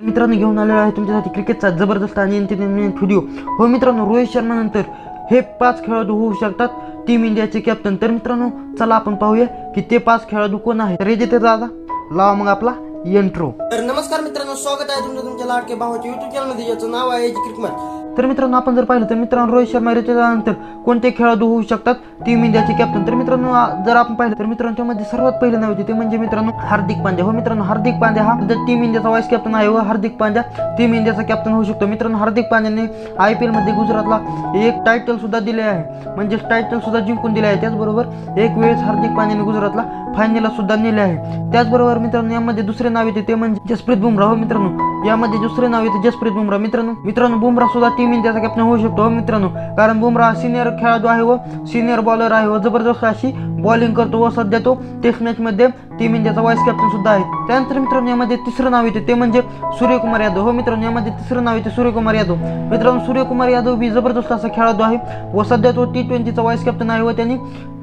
मित्रांनो घेऊन आलेलो आहे तुमच्यासाठी क्रिकेटचा जबरदस्त आणि एंटरटेनमेंट व्हिडिओ हो मित्रांनो रोहित शर्मा नंतर हे पाच खेळाडू होऊ शकतात टीम इंडियाचे कॅप्टन तर मित्रांनो चला आपण पाहूया की ते पाच खेळाडू कोण आहे तर येते दादा लावा मग आपला एंट्रो तर नमस्कार मित्रांनो स्वागत आहे तुमचं तुमच्या लाडके भावाच्या युट्यूब चॅनलमध्ये ज्याचं नाव आहे क्रिकमॅच तर मित्रांनो आपण जर पाहिलं तर मित्रांनो रोहित शर्मा रिटायरनंतर कोणते खेळाडू होऊ शकतात? टीम इंडियाचे कॅप्टन तर मित्रांनो जर आपण पाहिलं तर मित्रांनो त्यामध्ये सर्वात पहिले नाव होते ते म्हणजे मित्रांनो हार्दिक पांड्या. हो मित्रांनो हार्दिक पांड्या हा सध्या टीम इंडियाचा वाईस कॅप्टन आहे व हार्दिक पांड्या टीम इंडियाचा कॅप्टन होऊ शकतो. मित्रांनो हार्दिक पांड्याने आय पी मध्ये गुजरातला एक टायटल सुद्धा दिले आहे. म्हणजेच टायटल सुद्धा जिंकून दिले आहे. त्याचबरोबर एक वेळेस हार्दिक पांड्याने गुजरातला फायनलला सुद्धा नेले आहे. त्याचबरोबर मित्रांनो यामध्ये दुसरे नाव येते ते म्हणजे जसप्रीत बुमराह. हो मित्रांनो यामध्ये दुसरे नाव येतं जसप्रीत बुमराह. मित्रांनो मित्रांनो बुमरा सुद्धा टीम इंडियाचा कॅप्टन होऊ शकतो हो मित्रांनो. कारण बुमराह सिनियर खेळाडू आहे व सिनियर बॉलर आहे व जबरदस्त अशी बॉलिंग करतो व सध्या तो टेस्ट मॅच मध्ये टीम इंडियाचा वाईस कॅप्टन सुद्धा आहे. त्यानंतर मित्रांनो यामध्ये तिसरं नाव येते ते म्हणजे सूर्यकुमार यादव. हो मित्रांनो यामध्ये तिसरं नाव येते सूर्यकुमार यादव. मित्रांनो सूर्यकुमार यादव ही जबरदस्त असा खेळाडू आहे व सध्या तो टी ट्वेंटीचा वाईस कॅप्टन आहे व त्यांनी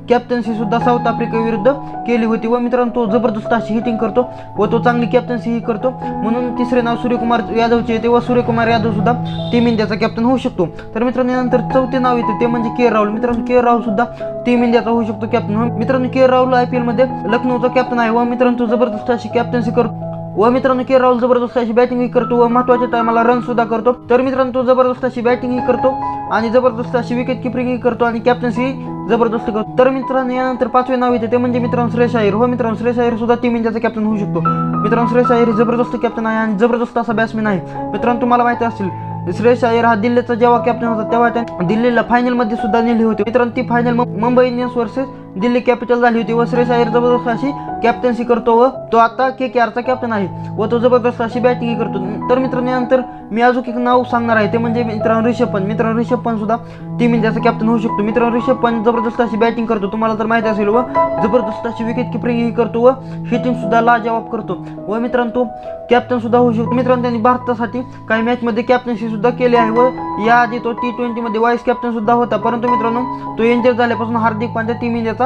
कॅप्टन्सी सुद्धा साऊथ आफ्रिकेविरुद्ध केली होती. व मित्रांनो तो जबरदस्त अशी हिटिंग करतो व तो चांगली कॅप्टन्सी ही करतो. म्हणून तिसरे नाव सूर्यकुमार यादवचे येते व सूर्यकुमार यादव सुद्धा टीम इंडियाचा कॅप्टन होऊ शकतो. तर मित्रांनो यानंतर चौथे नाव येते ते म्हणजे के राहुल मित्रांनो के राहुल सुद्धा टीम इंडियाचा होऊ शकतो कॅप्टन मित्रांनो के राहुल आय पी मध्ये लखनौचा कॅप्टन आहे व मित्रांनो तो जबरदस्त अशी कॅप्टन्सी करतो. व मित्रांनो के राहुल जबरदस्त अशी बॅटिंगही करतो व महत्त्वाच्या टायमाला रन सुद्धा करतो. तर मित्रांनो तो जबरदस्त अशी बॅटिंगही करतो आणि जबरदस्त अशी विकेट किपरिंगही करतो आणि कॅप्टन्सी जबरदस्त करतो. तर मित्रांनो यानंतर पाचवे नाव येते ते म्हणजे मित्रांनो श्रेयस अय्यर हो मित्रांनो श्रेयस अय्यर सुद्धा टीम इंडियाचा कॅप्टन होऊ शकतो. मित्रांनो श्रेयस अय्यर जबरदस्त कॅप्टन आहे आणि जबरदस्त असा बॅट्समॅन आहे. मित्रांनो तुम्हाला माहिती असेल श्रेयस अय्यर हा दिल्लीचा जेव्हा कॅप्टन होता तेव्हा त्या दिल्लीला फायनलमध्ये सुद्धा नेले होते. मित्रांनो ती final Mumbai Indians versus Delhi Capital झाली होती. व श्रेयस अय्यर जबरदस्त अशी कॅप्टन्सी करतो व तो आता के के आरचा कॅप्टन आहे. व तो जबरदस्त अशी बॅटिंग करतो. तर मित्रांनो यानंतर मी अजून एक नाव सांगणार आहे. ते म्हणजे मित्रांनो रिषभ पंत. मित्रांनो रिषभ पंत सुद्धा टीम इंडियाचा कॅप्टन होऊ शकतो. मित्रांनो ऋषभ पंत जबरदस्त अशी बॅटिंग करतो. तुम्हाला तर माहिती असेल व जबरदस्त अशी विकेट किपरिंग करतो व हिटिंग सुद्धा लाजवाब करतो. व मित्रांनो तो कॅप्टन सुद्धा होऊ शकतो. मित्रांनो त्यांनी भारतासाठी काही मॅच मध्ये सुद्धा केली आहे व याआधी तो टी ट्वेंटी मध्ये वाईस कॅप्टन सुद्धा होता. परंतु मित्रांनो तो इंजर झाल्यापासून हार्दिक पांड्या टीम इंडियाचा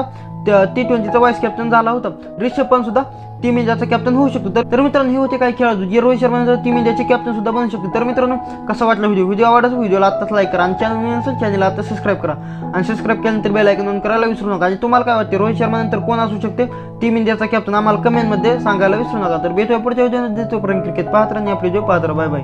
टी ट्वेंटीचा वाईस कॅप्टन झाला होता. रिषभ पंत सुद्धा टीम इंडियाचा कॅप्टन होऊ शकतो. तर- मित्रांनो हे होते काही खेळाडू. जे रोहित शर्मा टीम इंडियाचे कॅप्टन सुद्धा बनू शकतो. तर मित्रांनो कसा वाटला व्हिडिओ व्हिडिओ आवडला व्हिडिओला आताच लाईक करा. आणि चॅनल नसेल चॅनलला आता सबस्क्राईब करा. आणि सबस्क्राईब केल्यानंतर बेल आयकन ऑन करायला विसरू नका. आणि तुम्हाला काय वाटते रोहित शर्मा नंतर कोण असू शकते? टीम इंडियाचा कॅप्टन आम्हाला कमेंटमध्ये सांगायला विसरू नका. तर भेटूया पुढच्या व्हिडिओ तोपर्यंत क्रिकेट पाहत राहा आणि जो पाहत बाय बाय